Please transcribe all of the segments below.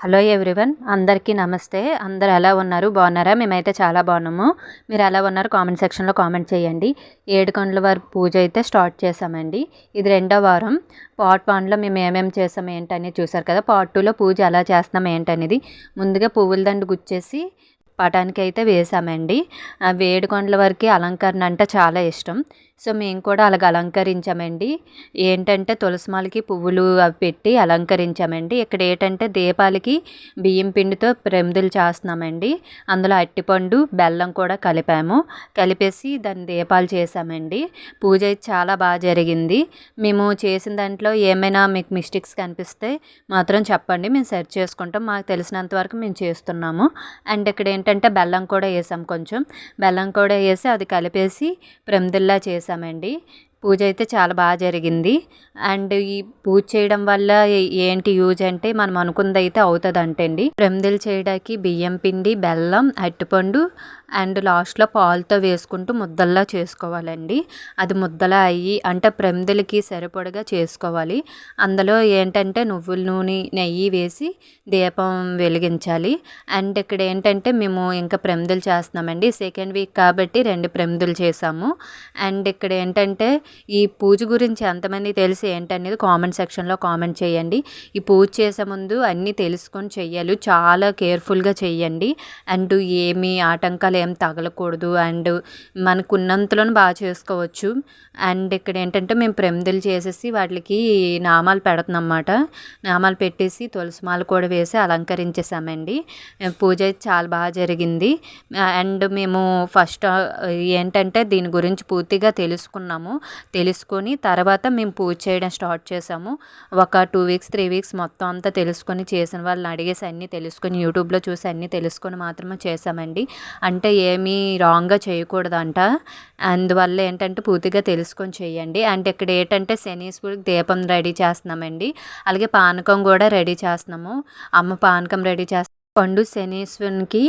Hello everyone అందరికీ నమస్తే. అందరు ఎలా ఉన్నారు? బాగున్నారా? మేమైతే చాలా బాగున్నాము. మీరు ఎలా ఉన్నారు? కామెంట్ సెక్షన్లో కామెంట్ చేయండి. ఏడు గంటల వరకు పూజ అయితే స్టార్ట్ చేసామండి ఇది రెండో వారం. పార్ట్ వన్లో మేము ఏమేమి చేసాం ఏంటనేది చూసారు కదా? పార్ట్ టూలో పూజ ఎలా చేస్తున్నాం ఏంటనేది ముందుగా పువ్వుల దండు గుచ్చేసి పటానికి అయితే వేసామండి వేడుకొండల వరకు అలంకరణ అంటే చాలా ఇష్టం. సో మేము కూడా అలాగ అలంకరించామండి. ఏంటంటే తులసిమాలకి పువ్వులు అవి పెట్టి అలంకరించామండి. ఇక్కడ ఏంటంటే దీపాలకి బియ్యం పిండితో ప్రమిదలు చేస్తున్నామండి. అందులో అట్టిపండు బెల్లం కూడా కలిపాము. కలిపేసి దాన్ని దీపాలు చేసామండి పూజ చాలా బాగా జరిగింది. మేము చేసిన దాంట్లో ఏమైనా మీకు మిస్టేక్స్ కనిపిస్తే మాత్రం చెప్పండి. మేము సెర్చ్ చేసుకుంటాం. మాకు తెలిసినంత వరకు మేము చేస్తున్నాము. అండ్ ఇక్కడ ఏంటంటే బెల్లం కూడా వేసాం కొంచెం. బెల్లం కూడా వేసి అది కలిపేసి ప్రమిదల్లా చేసి చేసామండి. పూజ అయితే చాలా బాగా జరిగింది. అండ్ ఈ పూజ చేయడం వల్ల ఏంటి యూజ్ అంటే మనం అనుకుంది అయితే అవుతుంది అంటండి ప్రమిదలు చేయడానికి బియ్యం పిండి బెల్లం అరటిపండు అండ్ లాస్ట్లో పాలతో వేసుకుంటూ ముద్దల్లా చేసుకోవాలండి. అది ముద్దలా అయ్యి అంటే ప్రమిదలకి సరిపడగా చేసుకోవాలి. అందులో ఏంటంటే నువ్వుల నూనె నెయ్యి వేసి దీపం వెలిగించాలి. అండ్ ఇక్కడ ఏంటంటే మేము ఇంకా ప్రమిదలు చేస్తున్నామండి. సెకండ్ వీక్ కాబట్టి రెండు ప్రమిదలు చేసాము. అండ్ ఇక్కడ ఏంటంటే ఈ పూజ గురించి ఎంతమంది తెలిసి ఏంటనేది కామెంట్ సెక్షన్లో కామెంట్ చేయండి. ఈ పూజ చేసే ముందు అన్నీ తెలుసుకొని చెయ్యాలి. చాలా కేర్ఫుల్గా చెయ్యండి. అండ్ ఏమి ఆటంకాలు ఏం తగలకూడదు. అండ్ మనకున్నంతలోనూ బాగా చేసుకోవచ్చు. అండ్ ఇక్కడ ఏంటంటే మేము ప్రమిదలు చేసేసి వాటికి నామాలు పెడుతున్నాం అన్నమాట నామాలు పెట్టేసి తులసిమాలు కూడా వేసి అలంకరించేసామండి పూజ అయితే చాలా బాగా జరిగింది. అండ్ మేము ఫస్ట్ ఏంటంటే దీని గురించి పూర్తిగా తెలుసుకున్నాము. తెలుసుకొని తర్వాత మేము పూజ చేయడం స్టార్ట్ చేసాము. ఒక టూ వీక్స్ త్రీ వీక్స్ మొత్తం అంతా తెలుసుకొని చేసిన వాళ్ళని అడిగేసి అన్నీ తెలుసుకొని యూట్యూబ్లో చూసి అన్నీ తెలుసుకొని మాత్రమే చేసామండి. అంటే ఏమీ రాంగ్గా చేయకూడదంట. అందువల్ల ఏంటంటే పూర్తిగా తెలుసుకొని చేయండి. అండ్ ఇక్కడ ఏంటంటే శనీశ్వరికి దీపం రెడీ చేస్తున్నామండి. అలాగే పానకం కూడా రెడీ చేస్తున్నాము. అమ్మ పానకం రెడీ చేస్తాం పండు శనీశ్వరునికి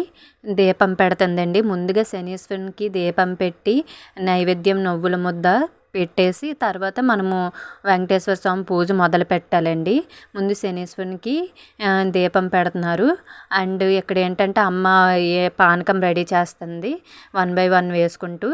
దీపం పెడుతుందండి. ముందుగా శనీశ్వరునికి దీపం పెట్టి నైవేద్యం నువ్వుల ముద్ద పెట్టేసి తర్వాత మనము వెంకటేశ్వర స్వామి పూజ మొదలు పెట్టాలండి. ముందు శనీశ్వరునికి దీపం పెడుతున్నారు. అండ్ ఇక్కడ ఏంటంటే అమ్మ ఏ పానకం రెడీ చేస్తుంది వన్ బై వన్ వేసుకుంటూ.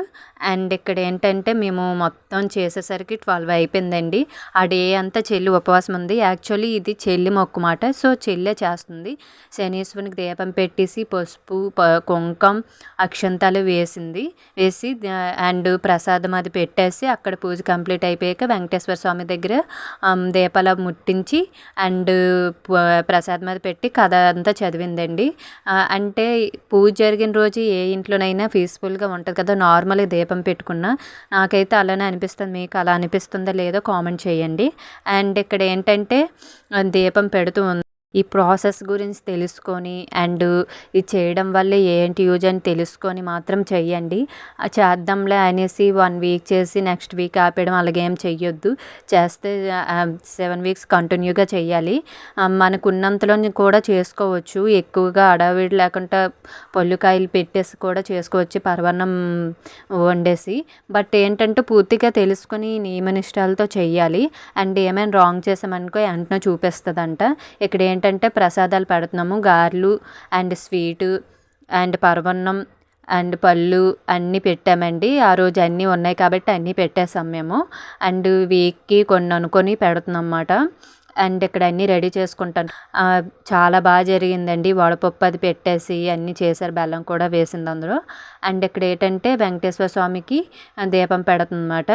అండ్ ఇక్కడ ఏంటంటే మేము మొత్తం చేసేసరికి ట్వెల్వ్ అయిపోయిందండి. ఆ డే అంతా చెల్లి ఉపవాసం ఉంది. యాక్చువల్లీ ఇది చెల్లి మొక్కు మాట. సో చెల్లె చేస్తుంది. శనీశ్వరునికి దీపం పెట్టేసి పసుపు కుంకం అక్షంతాలు వేసింది. వేసి అండ్ ప్రసాదం అది పెట్టేసి అక్కడ పూజ కంప్లీట్ అయిపోయాక వెంకటేశ్వర స్వామి దగ్గర దీపాల ముట్టించి అండ్ ప్రసాదం మీద పెట్టి కథ అంతా చదివిందండి. అంటే పూజ జరిగిన రోజు ఏ ఇంట్లోనైనా పీస్ఫుల్గా ఉంటుంది కదా నార్మల్గా దీపం పెట్టుకున్నా. నాకైతే అలానే అనిపిస్తుంది మీకు అలా అనిపిస్తుందో లేదో కామెంట్ చేయండి. అండ్ ఇక్కడ ఏంటంటే దీపం పెడుతూ ఈ ప్రాసెస్ గురించి తెలుసుకొని అండ్ ఇది చేయడం వల్ల ఏంటి యూజ్ అని తెలుసుకొని మాత్రం చెయ్యండి. చేద్దాంలే అనేసి వన్ వీక్ చేసి నెక్స్ట్ వీక్ ఆపేయడం అలాగేం చెయ్యొద్దు. చేస్తే సెవెన్ వీక్స్ కంటిన్యూగా చెయ్యాలి. మనకు ఉన్నంతలో కూడా చేసుకోవచ్చు. ఎక్కువగా అడవిడి లేకుండా పళ్ళుకాయలు పెట్టేసి కూడా చేసుకోవచ్చు పర్వన్నం వండేసి. బట్ ఏంటంటే పూర్తిగా తెలుసుకొని నియమనిష్టాలతో చెయ్యాలి. అండ్ ఏమైనా రాంగ్ చేసామనుకో వెంటనే చూపిస్తుందంట. ఇక్కడ ఏంటి ఏంటంటే ప్రసాదాలు పెడుతున్నాము. గారెలు అండ్ స్వీటు అండ్ పరవన్నం అండ్ పళ్ళు అన్నీ పెట్టామండి. ఆ రోజు అన్నీ ఉన్నాయి కాబట్టి అన్నీ పెట్టేసాం మేము. అండ్ వీక్కి కొన్ని అనుకొని పెడుతున్నాం అన్నమాట. అండ్ ఇక్కడ అన్నీ రెడీ చేసుకుంటాను. చాలా బాగా జరిగిందండి. వడపప్పు అది పెట్టేసి అన్నీ చేశారు. బెల్లం కూడా వేసింది అందులో. అండ్ ఇక్కడ ఏంటంటే వెంకటేశ్వర స్వామికి దీపం పెడుతుందన్నమాట.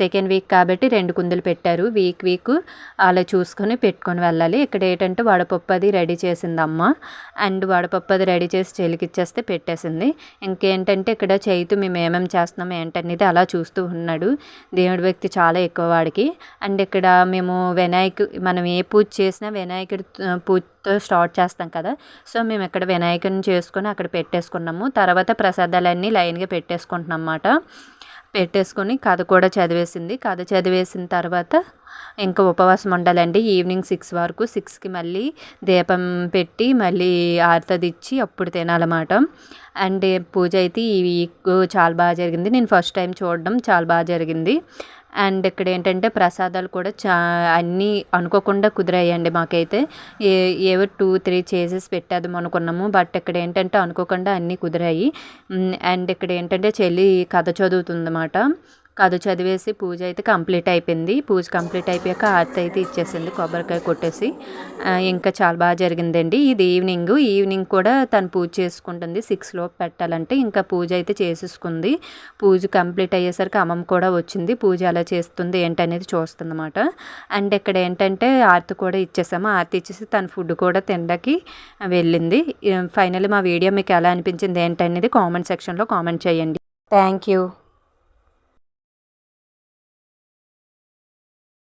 సెకండ్ వీక్ కాబట్టి రెండు కుందులు పెట్టారు. వీక్ వీక్ అలా చూసుకొని పెట్టుకొని వెళ్ళాలి. ఇక్కడ ఏంటంటే వడపప్పు అది రెడీ చేసింది అమ్మ. అండ్ వడపప్పు అది రెడీ చేసి చెలికిచ్చేస్తే పెట్టేసింది. ఇంకేంటంటే ఇక్కడ చైతు మేము ఏమేమి చేస్తున్నాం ఏంటనేది అలా చూస్తూ ఉన్నాడు. దేవుడి వ్యక్తి చాలా ఎక్కువ వాడికి. అండ్ ఇక్కడ మేము వినాయకు మనం ఏ పూజ చేసినా వినాయకుడి పూజతో స్టార్ట్ చేస్తాం కదా. సో మేము ఇక్కడ వినాయకుడిని చేసుకొని అక్కడ పెట్టేసుకున్నాము. తర్వాత ప్రసాదాలన్నీ లైన్గా పెట్టేసుకుంటున్నాం అన్నమాట. పెట్టేసుకొని కథ కూడా చదివేసింది. కథ చదివేసిన తర్వాత ఇంకా ఉపవాసం ఉండాలండి. ఈవినింగ్ సిక్స్ వరకు సిక్స్కి మళ్ళీ దీపం పెట్టి మళ్ళీ ఆర్తది ఇచ్చి అప్పుడు తినాలన్నమాట. అండ్ పూజ అయితే ఈ వీక్ చాలా బాగా జరిగింది. నేను ఫస్ట్ టైం చూడడం చాలా బాగా జరిగింది. అండ్ ఇక్కడ ఏంటంటే ప్రసాదాలు కూడా చా అన్నీ అనుకోకుండా కుదిరాయండి మాకైతే. ఏ ఏవో టూ త్రీ చేసేసి పెట్టేద్దాం అనుకున్నాము. బట్ ఇక్కడ ఏంటంటే అనుకోకుండా అన్నీ కుదిరాయి. అండ్ ఇక్కడ ఏంటంటే చెల్లి కథ చదువుతుందన్నమాట. కథ చదివేసి పూజ అయితే కంప్లీట్ అయిపోయింది. పూజ కంప్లీట్ అయిపోయాక ఆర్తి అయితే ఇచ్చేసింది కొబ్బరికాయ కొట్టేసి. ఇంకా చాలా బాగా జరిగిందండి. ఇది ఈవినింగ్. ఈవినింగ్ కూడా తను పూజ చేసుకుంటుంది. సిక్స్ లోపు పెట్టాలంటే ఇంకా పూజ అయితే చేసేసుకుంది. పూజ కంప్లీట్ అయ్యేసరికి అమ్మమ్మ కూడా వచ్చింది. పూజ ఎలా చేస్తుంది ఏంటనేది చూస్తుందన్నమాట. అండ్ ఇక్కడ ఏంటంటే ఆర్తి కూడా ఇచ్చేసాము. ఆర్తి ఇచ్చేసి తన ఫుడ్ కూడా తినడానికి వెళ్ళింది. ఫైనల్ మా వీడియో మీకు ఎలా అనిపించింది ఏంటనేది కామెంట్ సెక్షన్లో కామెంట్ చేయండి. Thank you.